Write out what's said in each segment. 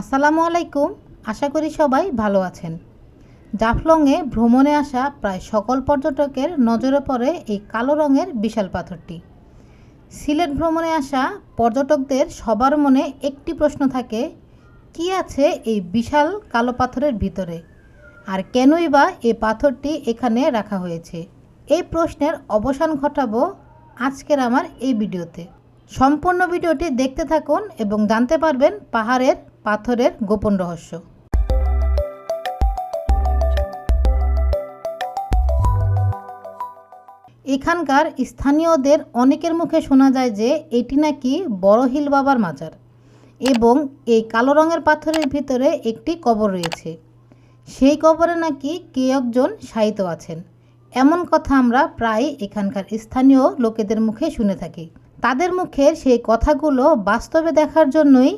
আসসালামু আলাইকুম, আশা করি সবাই ভালো আছেন। জাফলংয়ে ভ্রমণে আসা প্রায় সকল পর্যটকের নজরে পড়ে এই কালো রঙের বিশাল পাথরটি। সিলেট ভ্রমণে আসা পর্যটকদের সবার মনে একটি প্রশ্ন থাকে, কি আছে এই বিশাল কালো পাথরের ভিতরে? আর কেনই বা এই পাথরটি এখানে রাখা হয়েছে? এই প্রশ্নের অবসান ঘটাবো আজকের আমার এই ভিডিওতে। সম্পূর্ণ ভিডিওটি দেখতে থাকুন এবং জানতে পারবেন পাহাড়ের পাথরের গোপন রহস্য। এখানকার স্থানীয়দের অনেকের মুখে শোনা যায় যে, এটি নাকি বড় হিল বাবার মাজার এবং এই কালো রঙের পাথরের ভিতরে একটি কবর রয়েছে। সেই কবরে নাকি কে একজন শায়িত আছেন। এমন কথা আমরা প্রায় এখানকার স্থানীয় লোকেদের মুখে শুনে থাকি। তাদের মুখের সেই কথাগুলো বাস্তবে দেখার জন্যই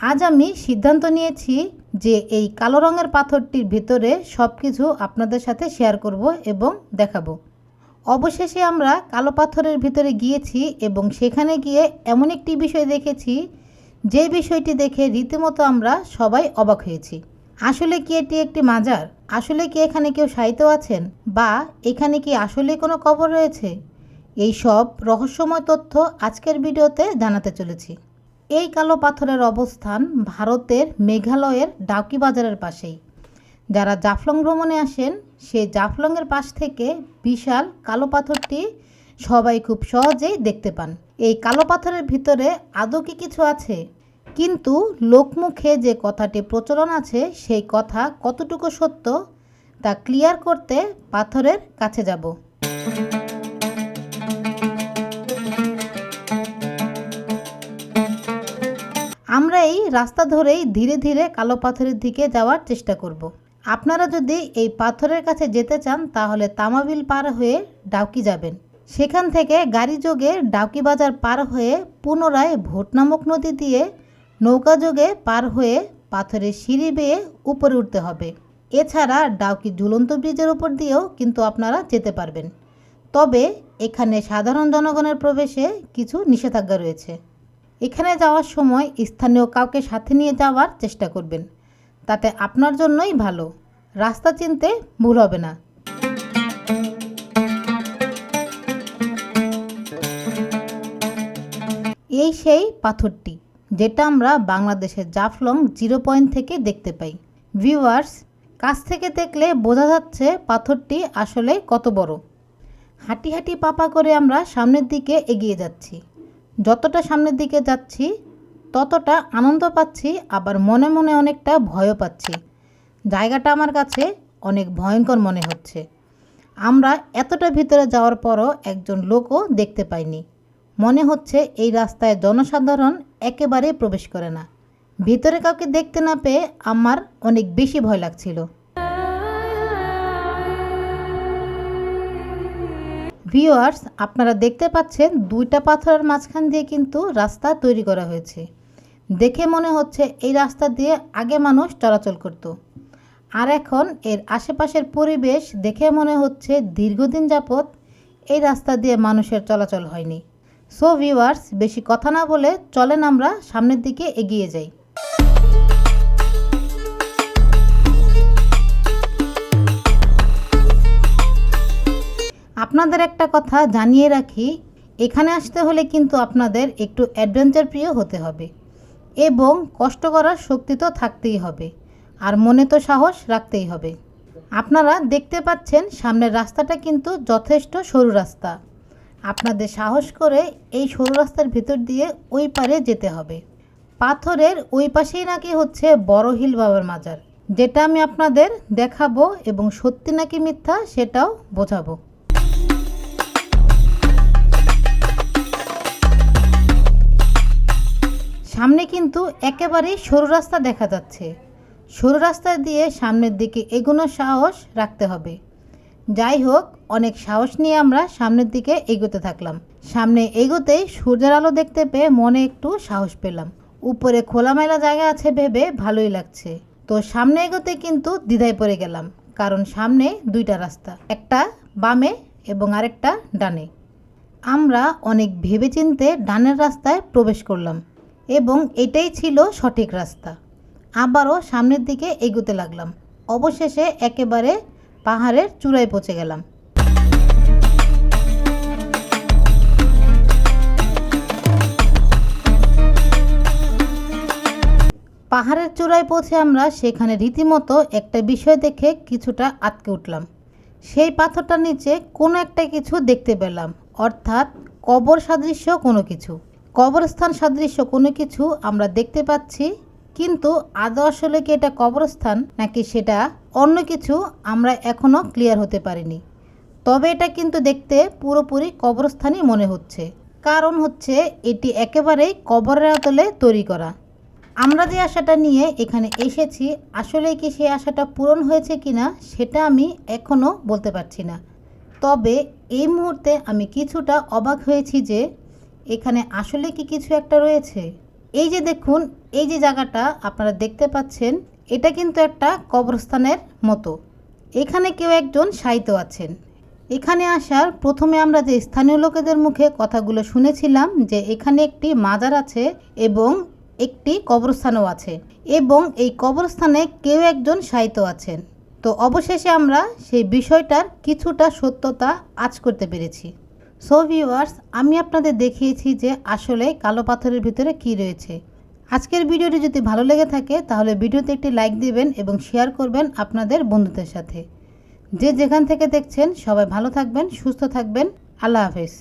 আজ আমি সিদ্ধান্ত নিয়েছি যে এই কালো রঙের পাথরটির ভিতরে সব কিছু আপনাদের সাথে শেয়ার করব এবং দেখাবো। অবশেষে আমরা কালো পাথরের ভিতরে গিয়েছি এবং সেখানে গিয়ে এমন একটি বিষয় দেখেছি, যে বিষয়টি দেখে রীতিমতো আমরা সবাই অবাক হয়েছি। আসলে কি এটি একটি মাজার? আসলে কি এখানে কেউ সাহিত্য আছেন? বা এখানে কি আসলে কোনো কবর রয়েছে? এই সব রহস্যময় তথ্য আজকের ভিডিওতে জানাতে চলেছি। এই কালো পাথরের অবস্থান ভারতের মেঘালয়ের ডাউকি বাজারের পাশেই। যারা জাফলং ভ্রমণে আসেন সেই জাফলংয়ের পাশ থেকে বিশাল কালো পাথরটি সবাই খুব সহজেই দেখতে পান। এই কালো পাথরের ভিতরে আদৌ কি কিছু আছে? কিন্তু লোকমুখে যে কথাটি প্রচলন আছে, সেই কথা কতটুকু সত্য, তা ক্লিয়ার করতে পাথরের কাছে যাব। এই রাস্তা ধরেই ধীরে ধীরে কালো পাথরের দিকে যাওয়ার চেষ্টা করব। আপনারা যদি এই পাথরের কাছে যেতে চান, তাহলে তামাবিল পার হয়ে ডাউকি যাবেন। সেখান থেকে গাড়ি যোগে ডাউকি বাজার পার হয়ে পুনরায় ভোট নামক নদী দিয়ে নৌকা যোগে পার হয়ে পাথরের সিঁড়ি বেয়ে উপরে উঠতে হবে। এছাড়া ডাউকি ঝুলন্ত ব্রিজের উপর দিয়েও কিন্তু আপনারা যেতে পারবেন। তবে এখানে সাধারণ জনগণের প্রবেশে কিছু নিষেধাজ্ঞা রয়েছে। এখানে যাওয়ার সময় স্থানীয় কাউকে সাথে নিয়ে যাওয়ার চেষ্টা করবেন। তাতে আপনার জন্যই ভালো। রাস্তা চিনতে ভুল হবে না। এই সেই পাথরটি, যেটা আমরা বাংলাদেশের জাফলং জিরো পয়েন্ট থেকে দেখতে পাই। ভিউয়ার্স, কাছ থেকে দেখলে বোঝা যাচ্ছে পাথরটি আসলে কত বড়। হাঁটি হাঁটি পাপা করে আমরা সামনের দিকে এগিয়ে যাচ্ছি। যতটা সামনের দিকে যাচ্ছি, ততটা আনন্দ পাচ্ছি, আবার মনে মনে অনেকটা ভয়ও পাচ্ছি। জায়গাটা আমার কাছে অনেক ভয়ঙ্কর মনে হচ্ছে। আমরা এতটা ভিতরে যাওয়ার পরও একজন লোকও দেখতে পাইনি। মনে হচ্ছে এই রাস্তায় জনসাধারণ একেবারে প্রবেশ করে না। ভিতরে কাউকে দেখতে না পেয়ে আমার অনেক বেশি ভয় লাগছিল। ভিউয়ার্স আপনারা দেখতে পাচ্ছেন দুইটা পাথরের মাঝখান দিয়ে কিন্তু রাস্তা তৈরি করা হয়েছে। দেখে মনে হচ্ছে এই রাস্তা দিয়ে আগে মানুষ চলাচল করত। আর এখন এর আশেপাশের পরিবেশ দেখে মনে হচ্ছে দীর্ঘদিন যাবৎ এই রাস্তা দিয়ে মানুষের চলাচল হয়নি। সো ভিউয়ার্স বেশি কথা না বলে চলেন আমরা সামনের দিকে এগিয়ে যাই। আপনাদের একটা কথা জানিয়ে রাখি, এখানে আসতে হলে কিন্তু আপনাদের একটু অ্যাডভেঞ্চার প্রিয় হতে হবে এবং কষ্ট করার শক্তি তো থাকতেই হবে আর মনে তো সাহস রাখতেই হবে। আপনারা দেখতে পাচ্ছেন সামনের রাস্তাটা কিন্তু যথেষ্ট সরু রাস্তা। আপনাদের সাহস করে এই সরু রাস্তার ভিতর দিয়ে ওই পারে যেতে হবে। পাথরের ওই পাশেই নাকি হচ্ছে বড় হিল বাবার মাজার। যেটা আমি আপনাদের দেখাবো এবং সত্যি নাকি মিথ্যা সেটাও বোঝাবো। সামনে কিন্তু একেবারেই সরু রাস্তা দেখা যাচ্ছে। সরু রাস্তা দিয়ে সামনের দিকে এগোনোর সাহস রাখতে হবে। যাই হোক, অনেক সাহস নিয়ে আমরা সামনের দিকে এগোতে থাকলাম। সামনে এগোতেই সূর্যের আলো দেখতে পেয়ে মনে একটু সাহস পেলাম। উপরে খোলামেলা জায়গা আছে ভেবে ভালোই লাগছে। তো সামনে এগোতে কিন্তু দ্বিধায় পড়ে গেলাম, কারণ সামনে দুইটা রাস্তা, একটা বামে এবং আরেকটা ডানে। আমরা অনেক ভেবেচিন্তে ডানের রাস্তায় প্রবেশ করলাম। এবং এটাই ছিল সঠিক রাস্তা। আবারও সামনের দিকে এগোতে লাগলাম। অবশেষে একেবারে পাহাড়ের চূড়ায় পৌঁছে গেলাম। পাহাড়ের চূড়ায় পৌঁছে আমরা সেখানে রীতিমতো একটা বিষয় দেখে কিছুটা আটকে উঠলাম। সেই পাথরটার নিচে কোনো একটা কিছু দেখতে পেলাম, অর্থাৎ কবর সাদৃশ্য কোনো কিছু। কবরস্থান সাদৃশ্য কোনো কিছু আমরা দেখতে পাচ্ছি, কিন্তু আদৌ আসলে কি এটা কবরস্থান, নাকি সেটা অন্য কিছু আমরা এখনও ক্লিয়ার হতে পারিনি। তবে এটা কিন্তু দেখতে পুরোপুরি কবরস্থানই মনে হচ্ছে। কারণ হচ্ছে এটি একেবারেই কবরের আতলে তৈরি করা। আমরা যে আশাটা নিয়ে এখানে এসেছি, আসলে কি সেই আশাটা পূরণ হয়েছে কিনা, সেটা আমি এখনও বলতে পারছি না। তবে এই মুহূর্তে আমি কিছুটা অবাক হয়েছি যে এখানে আসলে কি কিছু একটা রয়েছে? এই যে দেখুন, এই যে জায়গাটা আপনারা দেখতে পাচ্ছেন, এটা কিন্তু একটা কবরস্থানের মতো। এখানে কেউ একজন সাহিত্য আছেন। এখানে আসার প্রথমে আমরা যে স্থানীয় লোকেদের মুখে কথাগুলো শুনেছিলাম যে এখানে একটি মাজার আছে এবং একটি কবরস্থানও আছে এবং এই কবরস্থানে কেউ একজন সাহিত্য আছেন। তো অবশেষে আমরা সেই বিষয়টার কিছুটা সত্যতা আজ করতে পেরেছি। সো ভিউয়ার্স আমি আপনাদের দেখিয়েছি যে আসলে কালো পাথরের ভিতরে কি রয়েছে। আজকের ভিডিওটি যদি ভালো লেগে থাকে, তাহলে ভিডিওতে একটি লাইক দিবেন এবং শেয়ার করবেন আপনাদের বন্ধুদের সাথে। যে যেখান থেকে দেখছেন, সবাই ভালো থাকবেন, সুস্থ থাকবেন। আল্লাহ হাফেজ।